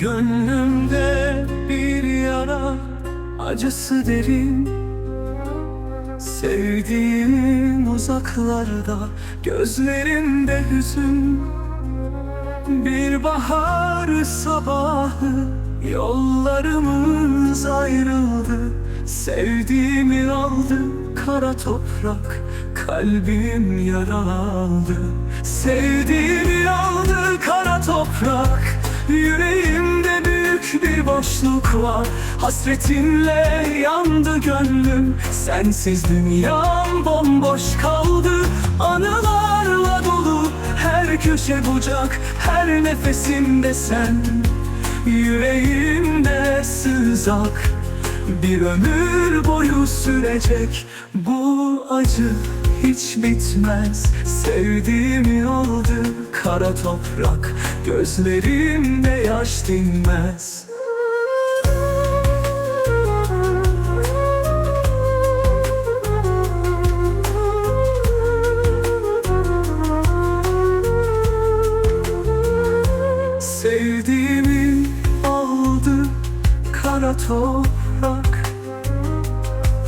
Gönlümde bir yara Acısı derin. Sevdiğin uzaklarda Gözlerinde hüzün. Bir bahar sabahı Yollarımız ayrıldı. Sevdiğimi aldı kara toprak Kalbim yaralandı Sevdiğimi aldı kara toprak Yüreğimde büyük bir boşluk var. Hasretinle yandı gönlüm. Sensiz dünyam bomboş kaldı. Anılarla dolu. Her köşe bucak Her nefesimde sen. Yüreğimde sızak. Bir ömür boyu sürecek. Bu acı hiç bitmez. Sevdiğimi aldı kara toprak. Gözlerimde yaş dinmez kara toprak.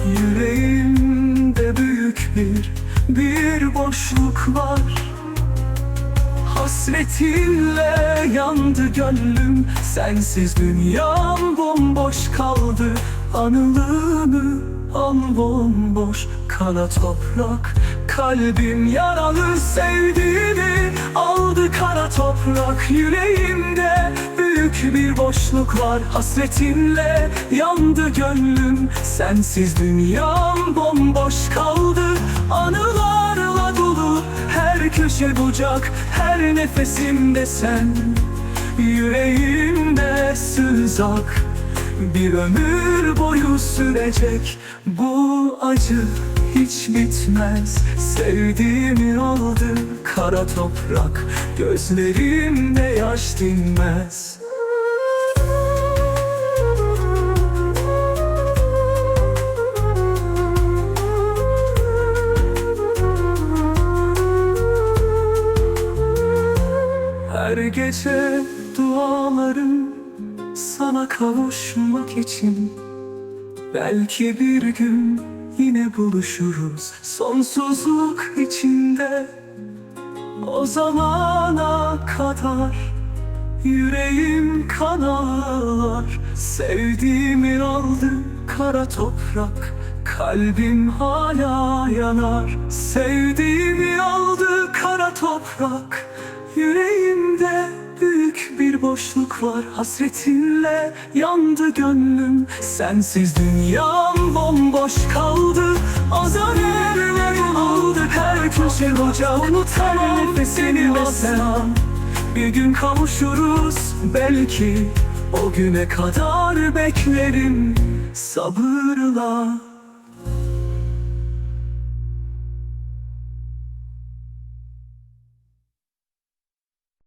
Yüreğimde büyük bir, bir boşluk var. Hasretinle yandı gönlüm. Sensiz dünyam bomboş kaldı. Anılarını al bomboş. Kara toprak Kalbim yaralı sevdiğini Aldı kara toprak. Yüreğimde bir boşluk var Hasretinle. Yandı gönlüm Sensiz dünyam bomboş kaldı. Anılarla dolu her köşe bucak Her nefesimde sen. Yüreğimde sızak Bir ömür boyu sürecek. Bu acı hiç bitmez. Sevdiğimi aldı kara toprak Gözlerimde yaş dinmez Her gece dualarım sana kavuşmak için. Belki bir gün yine buluşuruz Sonsuzluk içinde. O zamana kadar Yüreğim kan ağlar. Sevdiğimi aldı kara toprak Kalbim hala yanar. Sevdiğimi aldı kara toprak Yüreğimde büyük bir boşluk var Hasretinle yandı gönlüm. Sensiz dünyam bomboş kaldı Azarlarla oldu her köşe hoca. Unutamam nefesini asla Bir gün kavuşuruz belki O güne kadar beklerim. Sabırla